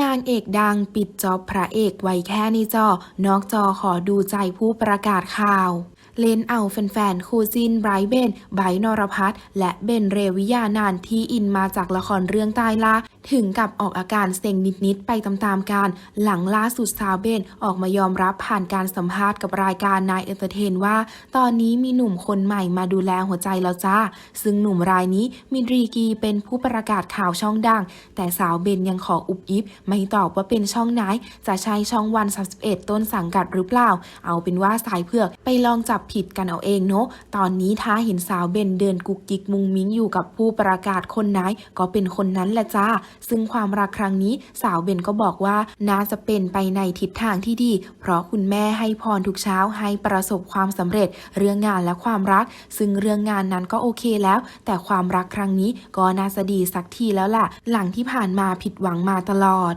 นางเอกดังปิดจอบพระเอกไว้แค่ในจอ นอกจอขอดูใจผู้ประกาศข่าว เล่นเอาแฟนๆ คู่จินไบรท์เบนไบร์นรพัฒน์และเบนเรวิยานานที่อินมาจากละครเรื่องตายละถึงกับออกอาการเซ็งนิด ๆ ไปตามๆกัน หลังล่าสุดสาวเบนออกมายอมรับผ่านการสัมภาษณ์กับรายการนายเอนเตอร์เทนว่า ตอนนี้มีหนุ่มคนใหม่มาดูแลหัวใจแล้วจ้า ซึ่งหนุ่มรายนี้มิดรีกีเป็นผู้ประกาศข่าวช่องดัง แต่สาวเบนยังขออุบอิบไม่ตอบว่าเป็นช่องไหน จะใช้ช่องวัน31ต้นสังกัดหรือเปล่า เอาเป็นว่าสายเผือกไปลองจับผิดกันเอาเองเนาะ ตอนนี้ถ้าเห็นสาวเบนเดินกุกกิกมุงมิ้งอยู่กับผู้ประกาศคนไหนก็เป็นคนนั้นแหละจ้า ซึ่งความรักครั้งนี้สาวเบนก็บอกว่าน่าจะเป็นไปในทิศทางที่ดี เพราะคุณแม่ให้พรทุกเช้าให้ประสบความสำเร็จเรื่องงานและความรัก ซึ่งเรื่องงานนั้นก็โอเคแล้ว แต่ความรักครั้งนี้ก็น่าจะดีสักทีแล้วล่ะ หลังที่ผ่านมาผิดหวังมาตลอด